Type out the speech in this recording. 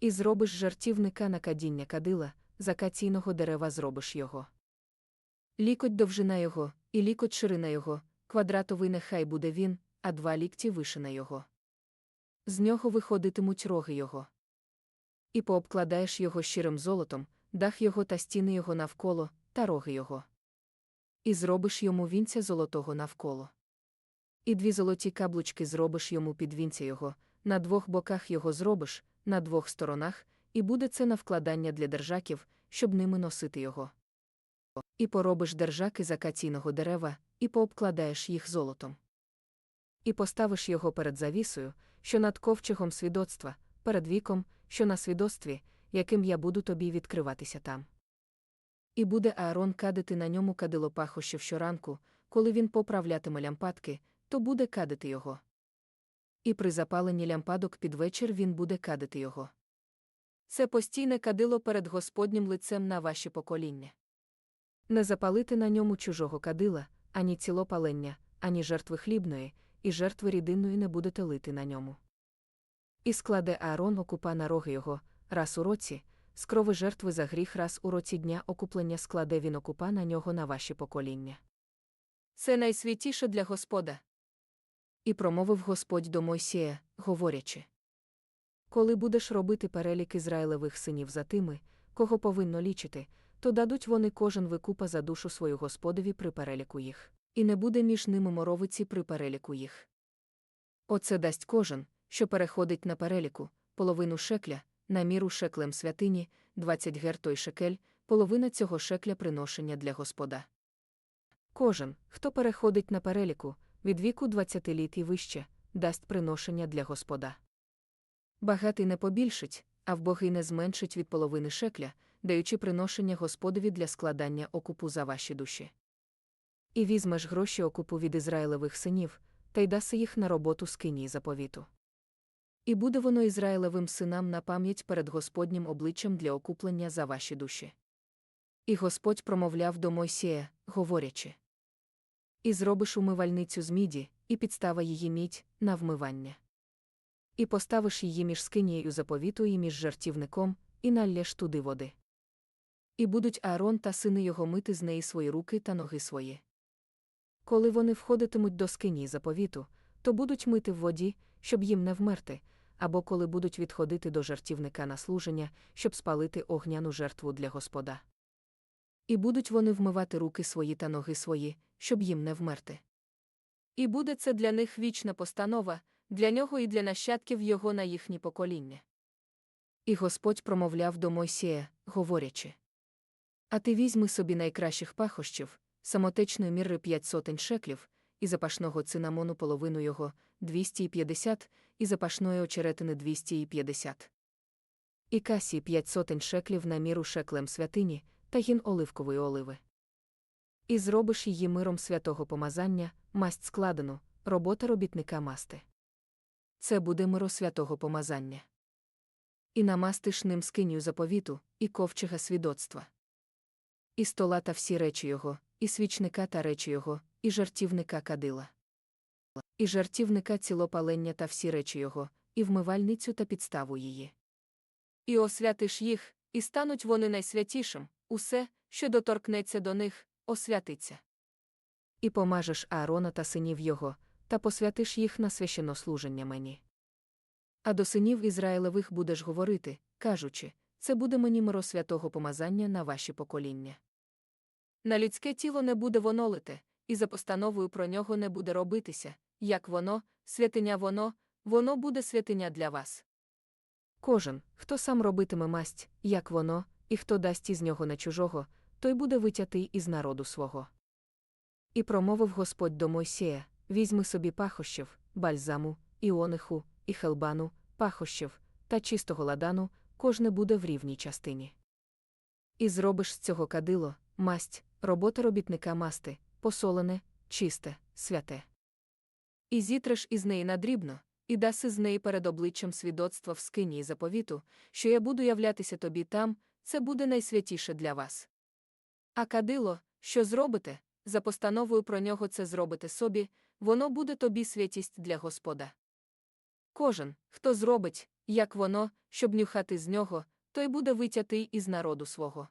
І зробиш жартівника на кадіння кадила, з акаційного дерева зробиш його. Лікоть довжина його, і лікоть ширина його, квадратовий нехай буде він, а два лікті вишина його. З нього виходитимуть роги його. І пообкладаєш його щирим золотом, дах його та стіни його навколо, та роги його. І зробиш йому вінця золотого навколо. І дві золоті каблучки зробиш йому під вінця його, на двох боках його зробиш, на двох сторонах, і буде це на вкладання для держаків, щоб ними носити його. І поробиш держаки з акаційного дерева, і пообкладаєш їх золотом. І поставиш його перед завісою, що над ковчегом свідоцтва, перед віком, що на свідоцтві, яким я буду тобі відкриватися там. І буде Аарон кадити на ньому кадило пахощів щоранку, коли він поправлятиме лямпадки, то буде кадити його. І при запаленні лямпадок під вечір він буде кадити його. Це постійне кадило перед Господнім лицем на ваші покоління. Не запалити на ньому чужого кадила, ані цілопалення, ані жертви хлібної, і жертви рідинної не будете лити на ньому. І складе Аарон окупа на роги його, раз у році, з крови жертви за гріх раз у році дня окуплення складе він окупа на нього на ваші покоління. Це найсвятіше для Господа. І промовив Господь до Мойсія, говорячи: Коли будеш робити перелік Ізраїлевих синів за тими, кого повинно лічити, то дадуть вони кожен викупа за душу свою Господові при переліку їх, і не буде між ними моровиці при переліку їх. Оце дасть кожен, що переходить на переліку, половину шекля, на міру шеклем святині, 20 гер той шекель, половина цього шекля приношення для Господа. Кожен, хто переходить на переліку, від віку 20 літ і вище, дасть приношення для Господа. Багатий не побільшить, а вбогий не зменшить від половини шекля, даючи приношення Господові для складання окупу за ваші душі. І візьмеш гроші окупу від Ізраїлевих синів, та й даси їх на роботу скинії заповіту. І буде воно Ізраїлевим синам на пам'ять перед Господнім обличчям для окуплення за ваші душі. І Господь промовляв до Мойсія, говорячи: І зробиш умивальницю з міді, і підстава її мідь на вмивання. І поставиш її між скинією заповіту і між жартівником, і наллєш туди води. І будуть Аарон та сини його мити з неї свої руки та ноги свої. Коли вони входитимуть до скинії заповіту, то будуть мити в воді, щоб їм не вмерти, або коли будуть відходити до жартівника на служення, щоб спалити огняну жертву для Господа. І будуть вони вмивати руки свої та ноги свої, щоб їм не вмерти. І буде це для них вічна постанова, для нього і для нащадків його на їхні покоління. І Господь промовляв до Мойсія, говорячи: А ти візьми собі найкращих пахощів, самотечної міри п'ять сотень шеклів, і запашного цинамону половину його 250, і запашної очеретини 250. І касі п'ять сотень шеклів на міру шеклем святині, та гін оливкової оливи. І зробиш її миром святого помазання, масть складену, робота робітника масти. Це буде миро святого помазання. І намастиш ним скиню заповіту, і ковчега свідоцтва. І стола та всі речі його, і свічника та речі його, і жартівника кадила. І жартівника цілопалення та всі речі його, і вмивальницю та підставу її. І освятиш їх, і стануть вони найсвятішим, усе, що доторкнеться до них, освятиться. І помажеш Аарона та синів його, та посвятиш їх на священнослуження мені. А до синів Ізраїлевих будеш говорити, кажучи, це буде мені миро святого помазання на ваші покоління. На людське тіло не буде воно лите, і за постановою про нього не буде робитися, як воно, святиня воно, воно буде святиня для вас. Кожен, хто сам робитиме масть, як воно, і хто дасть із нього на чужого, той буде витятий із народу свого. І промовив Господь до Мойсея: візьми собі пахощів, бальзаму, іониху, і хелбану, пахощів, та чистого ладану, кожне буде в рівній частині. І зробиш з цього кадило, масть, робота робітника масти, посолене, чисте, святе. І зітреш із неї надрібно, і даси з неї перед обличчям свідоцтва в скині і заповіту, що я буду являтися тобі там, це буде найсвятіше для вас. А кадило, що зробите, за постановою про нього це зробите собі, воно буде тобі святість для Господа. Кожен, хто зробить, як воно, щоб нюхати з нього, той буде витятий із народу свого.